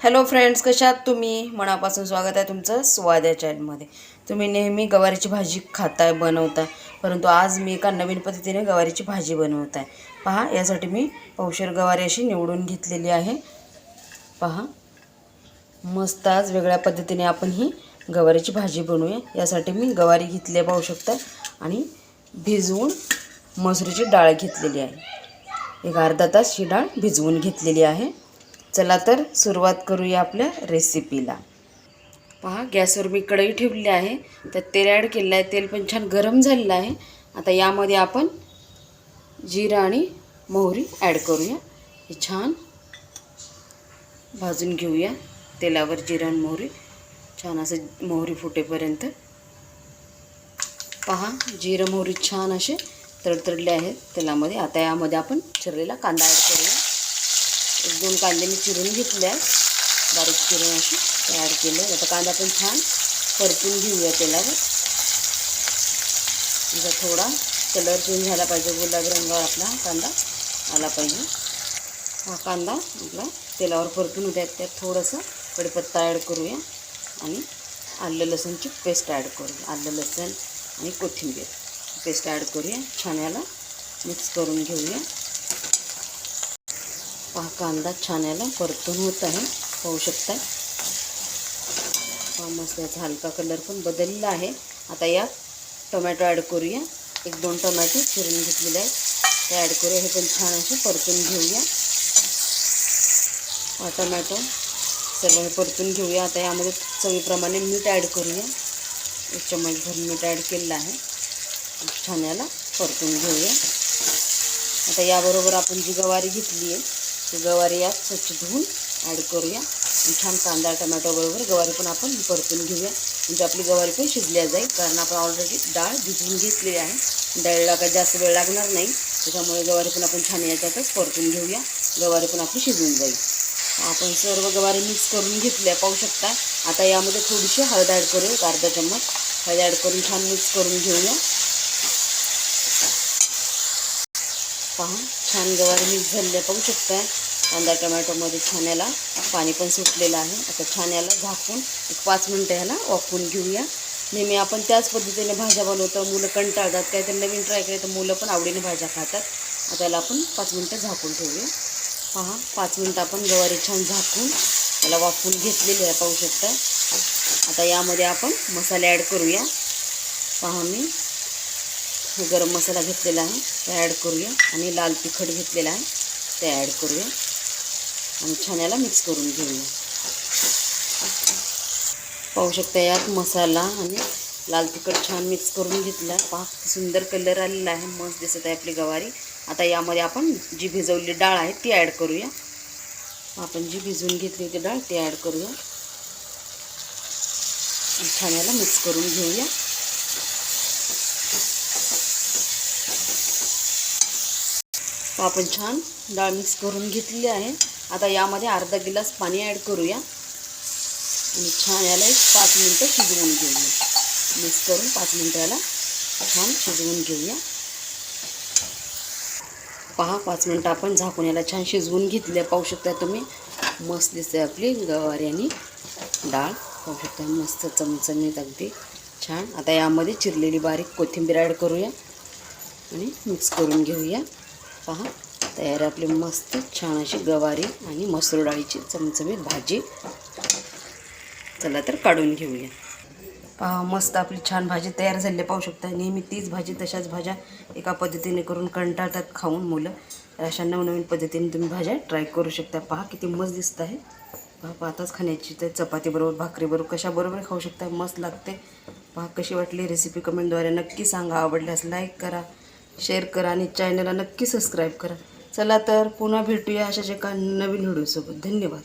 Hello friends कशात तुम्ही? मनापासून स्वागत आहे तुमचं स्वाद या चॅनलमध्ये तुम्ही नेहमी गवारीची भाजी खाताय बनवताय परंतु आज मी एका नवीन पद्धतीने गवारीची भाजी बनवत आहे पहा यासाठी मी पौशर गवारी अशी निवडून घेतलेली आहे. पहा मस्त आज वेगळ्या पद्धतीने आपण ही गवारीची भाजी बनवूया. यासाठी मी गवारी घेतली पाहू शकता आणि भिजवून मसुरीची डाळ घेतलेली आहे. एक अर्धा तास ही डाळ भिजवून घेतलेली आहे. चला तर सुरुवात करूया आपल्या रेसिपीला पहा गॅसवर मी कढई ठेवली आहे. त्यात तेल ॲड केलेलं आहे. तेल पण छान गरम झालेलं आहे. आता यामध्ये आपण जिरा आणि मोहरी ॲड करूया. हे छान भाजून घेऊया. तेलावर जिरा आणि मोहरी. छान असं मोहरी फुटेपर्यंत. पहा जिरं मोहरी छान असे तडतडले आहेत. तेलामध्ये आता यामध्ये आपण चिरलेला कांदा ॲड करूया. एक दोन कांदे मी चिरून घेतले बारीक चिरून असे तयार ॲड केले आता कांदा पण छान परतून घेऊया तेलावर. त्याचा थोडा कलर चेंज झाला पाहिजे. गुलाबी रंगावर आपला कांदा आला पाहिजे. हा कांदा आपला तेलावर परतून होत्या त्यात थोडंसं कडपत्ता ॲड करूया आणि आलं लसूणची पेस्ट ॲड करूया. आलं लसूण आणि कोथिंबीर. पेस्ट ॲड करूया. छान याला मिक्स करून घेऊया. पहा कांदा छान याला परतून होत आहे. पाहू शकता पहा मस्त याचा हलका कलर पण बदललेला आहे. आता यात टोमॅटो ॲड करूया. एक, दोन टोमॅटो चिरून घेतलेले आहेत. ते हे छान असे परतून घेऊया. हा टोमॅटो सर्व हे यामध्ये चवीप्रमाणे मीठ ॲड करूया. एक चम्मचभर मीठ ॲड केलेलं आहे. छान घेऊया. आता याबरोबर आपण जी गवारी घेतली आहे ती गवारी यात स्वच्छ धुवून ॲड करूया. छान कांदा टमॅटोबरोबर गवारी पण आपण परतून घेऊया. म्हणजे आपली गवारी पण शिजल्या जाईल कारण आपण ऑलरेडी डाळ भिजवून घेतलेली आहे. डाळीला काही जास्त वेळ लागणार नाही त्याच्यामुळे गवारी पण आपण छान याच्यातच परतून घेऊया. गवारी पण आपली शिजून जाईल. आपण सर्व गवारी मिक्स करून घेतल्या पाहू शकता. आता यामध्ये थोडीशी हळद ॲड करूया एक अर्धा चम्मच. हळद ॲड करून छान मिक्स करून घेऊया. पहा छान गवारी मिक्स झालेल्या पाहू शकताय कांदा टमॅटोमध्ये छान याला पाणी पण सुटलेलं आहे. आता छान याला झाकून एक पाच मिनटं ह्याला वाफवून घेऊया. नेहमी आपण त्याच पद्धतीने भाज्या बनवतो. मुलं कंटाळतात काहीतरी नवीन ट्राय केलं तर मुलं पण आवडीने भाज्या खातात. आता याला आपण पाच मिनटं झाकून ठेवूया. पहा पाच मिनटं आपण गवारी छान झाकून याला वाफवून घेतलेली आहे पाहू शकता आता यामध्ये आपण मसाले ॲड करूया. पहा मी. गरम मसाला घेतलेला आहे ते ॲड करूया. आणि लाल तिखट घेतलेला आहे ते ॲड करूया. आणि छान याला मिक्स करून घेऊया. पाहू शकता यात मसाला आणि लाल तिखट छान मिक्स करून घेतला. पहा सुंदर कलर आलेला आहे मस्त दिसत आहे आपली गवारी. आता यामध्ये आपण जी भिजवलेली डाळ आहे ती ॲड करूया. आपण जी भिजवून घेतली होती डाळ ती ॲड करूया. छान याला मिक्स करून घेऊया. आपण छान डाळ मिक्स करून घेतलेली आहे. आता यामध्ये अर्धा गिलास पाणी ॲड करूया. आणि छान याला एक पाच मिनटं शिजवून घेऊया. मिक्स करून पाच मिनटं याला छान शिजवून घेऊया. पहा पाच मिनटं आपण झाकून याला छान शिजवून घेतले पाहू शकता तुम्ही मस्त दिसते आपली गवारी आणि डाळ. पाहू शकता मस्त चमचमीत अगदी छान. आता यामध्ये चिरलेली बारीक कोथिंबीर ॲड करूया आणि मिक्स करून घेऊया. पहा. तयार आपली मस्त छान अशी गवारी आणि मसूर डाळीची चमचमीत भाजी. चला तर काढून घेऊया. पहा मस्त आपली छान भाजी तयार झाली. पाहू शकता नेहमी तीच भाजी तशाच भाज्या एका पद्धतीने करून कंटाळतात खाऊन मुलं. तर अशा नवनवीन पद्धतीने तुम्ही भाज्या ट्राय करू शकता. पहा किती मस्त दिसत आहे. पहा पाहताच खाण्याची तर चपातीबरोबर भाकरीबरोबर कशाबरोबर खाऊ शकता मस्त लागते. पहा कशी वाटली रेसिपी कमेंटद्वारे नक्की सांगा. आवडल्यास लाईक करा. शेअर करा आणि चॅनलला नक्की सबस्क्राईब करा. चला तर पुन्हा भेटूया अशाच एका नवीन व्हिडिओसोबत धन्यवाद.